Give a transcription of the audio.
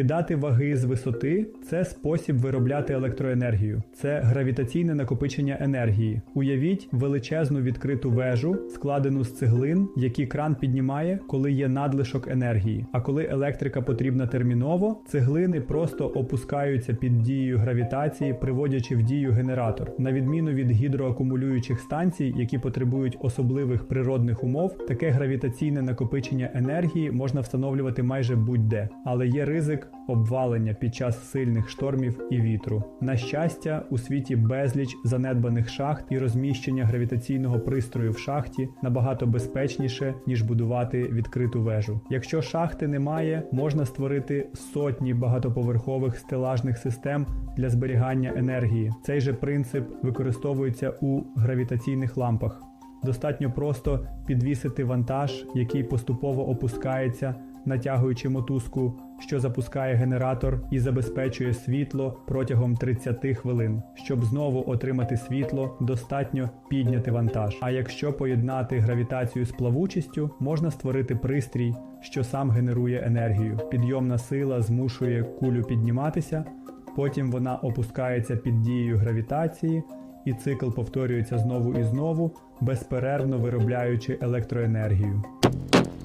Кидати ваги з висоти це спосіб виробляти електроенергію. Це гравітаційне накопичення енергії. Уявіть величезну відкриту вежу, складену з цеглин, які кран піднімає, коли є надлишок енергії. А коли електрика потрібна терміново, цеглини просто опускаються під дією гравітації, приводячи в дію генератор. На відміну від гідроакумулюючих станцій, які потребують особливих природних умов, таке гравітаційне накопичення енергії можна встановлювати майже будь-де, але є ризик обвалення під час сильних штормів і вітру. На щастя, у світі безліч занедбаних шахт і розміщення гравітаційного пристрою в шахті набагато безпечніше ніж будувати відкриту вежу. Якщо шахти немає, можна створити сотні багатоповерхових стелажних систем для зберігання енергії. Цей же принцип використовується у гравітаційних лампах. Достатньо просто підвісити вантаж, який поступово опускається, натягуючи мотузку, що запускає генератор і забезпечує світло протягом 30 хвилин. Щоб знову отримати світло, достатньо підняти вантаж. А якщо поєднати гравітацію з плавучістю, можна створити пристрій, що сам генерує енергію. Підйомна сила змушує кулю підніматися, потім вона опускається під дією гравітації і цикл повторюється знову і знову, безперервно виробляючи електроенергію.